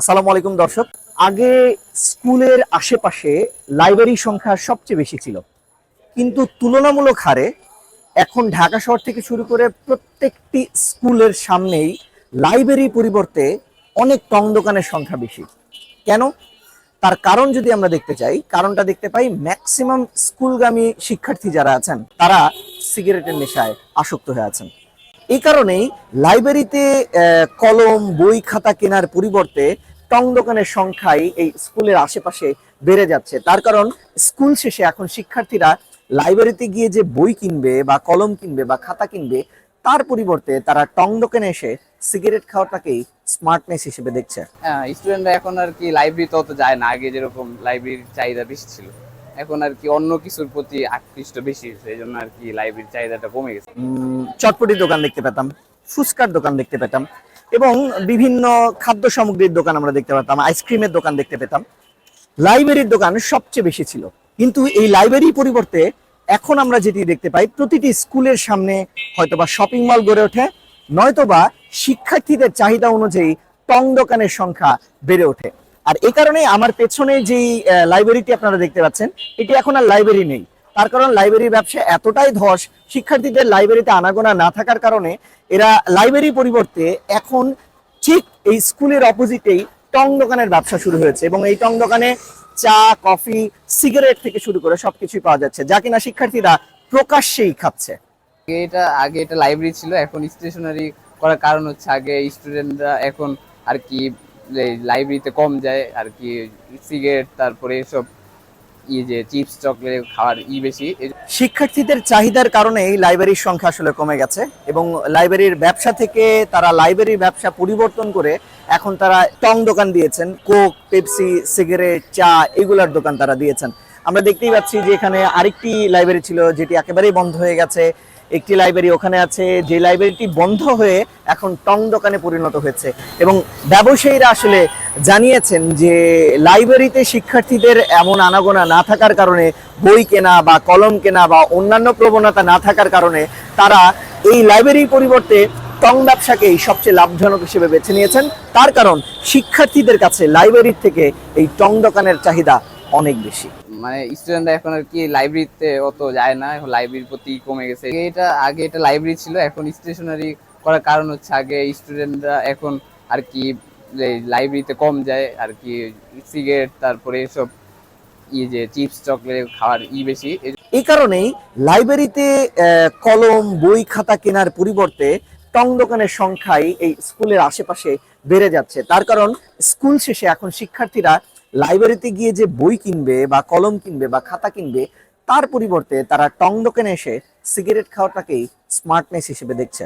আসসালামু আলাইকুম, দর্শক। আগে স্কুলের আশেপাশে লাইব্রেরির সংখ্যা সবচেয়ে বেশি ছিল। কিন্তু তুলনামূলক হারে এখন ঢাকা শহর থেকে শুরু করে প্রত্যেকটি স্কুলের সামনেই লাইব্রেরি পরিবর্তে অনেক টং দোকানের সংখ্যা বেশি। কেন? তার কারণ যদি আমরা দেখতে চাই, কারণটা দেখতে পাই ম্যাক্সিমাম স্কুলগামী শিক্ষার্থী যারা আছেন, তারা সিগারেটের নেশায় আসক্ত হয়ে আছেন। এই কারণেই লাইব্রেরিতে কলম, বই, খাতা কেনার পরিবর্তে টং দোকানের সংখ্যাই এই স্কুলের আশেপাশে বেড়ে যাচ্ছে। তার কারণ স্কুল শেষে এখন শিক্ষার্থীরা লাইব্রেরিতে গিয়ে যে বই কিনবে বা কলম কিনবে বা খাতা কিনবে, তার পরিবর্তে তারা টং দোকানে এসে সিগারেট খাওয়াটাকেই স্মার্টনেস হিসেবে দেখছে। হ্যাঁ স্টুডেন্টরা এখন আর কি লাইব্রেরিতে অত যায় না। আগে যেরকম লাইব্রেরির চাহিদা বেশি ছিল। এখন আর কি অন্য কিছুর প্রতি আকৃষ্ট বেশি সেই জন্য আর কি লাইব্রেরির চাহিদাটা কমে গেছে। উম, চটপটির দোকান দেখতে পেতাম ফুচকার দোকান দেখতে পেতাম এবং বিভিন্ন খাদ্য সামগ্রীর দোকান আমরা দেখতে পেতাম আইসক্রিমের দোকান দেখতে পেতাম। লাইব্রেরির দোকান সবচেয়ে বেশি ছিল। কিন্তু এই লাইব্রেরি পরিবর্তে এখন আমরা যেটি দেখতে পাই প্রতিটি স্কুলের সামনে হয়তোবা শপিং মল গড়ে ওঠে নয়তোবা শিক্ষার্থীদের চাহিদা অনুযায়ী টং দোকানের সংখ্যা বেড়ে ওঠে। আর এই কারণে আমার পেছনে আহ, লাইব্রেরিটি আপনারা দেখতে পাচ্ছেন এটি এখন আর লাইব্রেরি নেই। তার কারণ লাইব্রেরির ব্যবসা এতটাই ধস শিক্ষার্থীদের লাইব্রেরিতে আনাগোনা না থাকার কারণে এরা লাইব্রেরি পরিবর্তে এখন ঠিক এই স্কুলের অপোজিটেই টং দোকানের ব্যবসা শুরু হয়েছে এবং এই টং দোকানে চা কফি সিগারেট থেকে শুরু করে সবকিছুই পাওয়া যাচ্ছে যা কিনা শিক্ষার্থীরা প্রকাশ্যেই খাচ্ছে। এটা আগে এটা লাইব্রেরি ছিল এখন স্টেশনারি করার কারণ হচ্ছে আগে স্টুডেন্টরা এখন আর কি লাইব্রেরিতে কম যায়, আর কি সিগারেট তারপরে এসব ই যে চিপস চকলেট খাওয়ার ই বেশি। শিক্ষার্থীদের চাহিদার কারণে এই লাইব্রেরির সংখ্যা আসলে কমে গেছে এবং লাইব্রেরির ব্যবসা থেকে তারা লাইব্রেরির ব্যবসা পরিবর্তন করে এখন তারা টং দোকান দিয়েছেন কোক পেপসি সিগারেট চা এগুলার দোকান তারা দিয়েছেন। আমরা দেখতেই পাচ্ছি যে এখানে আরেকটি লাইব্রেরি ছিল যেটি একেবারেই বন্ধ হয়ে গেছে। একটি লাইব্রেরি ওখানে আছে, যে লাইব্রেরিটি বন্ধ হয়ে এখন টং দোকানে পরিণত হয়েছে। এবং ব্যবসায়ীরা আসলে জানিয়েছেন যে লাইব্রেরিতে শিক্ষার্থীদের এমন আনাগোনা না থাকার কারণে, বই কেনা বা কলম কেনা বা অন্যান্য প্রবণতা না থাকার কারণে তারা এই লাইব্রেরির পরিবর্তে টং ব্যবসাকেই সবচেয়ে লাভজনক হিসেবে বেছে নিয়েছেন। তার কারণ, শিক্ষার্থীদের কাছে লাইব্রেরির থেকে এই টং দোকানের চাহিদা অনেক বেশি। মানে স্টুডেন্টরা এখন আর কি লাইব্রেরিতে অত যায় না, এখন লাইব্রেরির প্রতি কমে গেছে। এটা, আগে এটা লাইব্রেরি ছিল, এখন স্টেশনারি করার কারণ হচ্ছে আগে স্টুডেন্টরা এখন আর কি লাইব্রেরিতে কম যায়, আর কি সিগারেট তারপরে এসব ই যে চিপস চকলেট খাওয়ার ই বেশি। এই কারণেই লাইব্রেরিতে কলম, বই, খাতা কেনার পরিবর্তে টং দোকানের সংখ্যাই এই স্কুলের আশেপাশে বেড়ে যাচ্ছে। তার কারণ স্কুল শেষে এখন শিক্ষার্থীরা লাইব্রেরিতে গিয়ে যে বই কিনবে বা কলম কিনবে বা খাতা কিনবে, তার পরিবর্তে তারা টং দোকানে এসে সিগারেট খাওয়াটাকেই স্মার্টনেস হিসেবে দেখছে।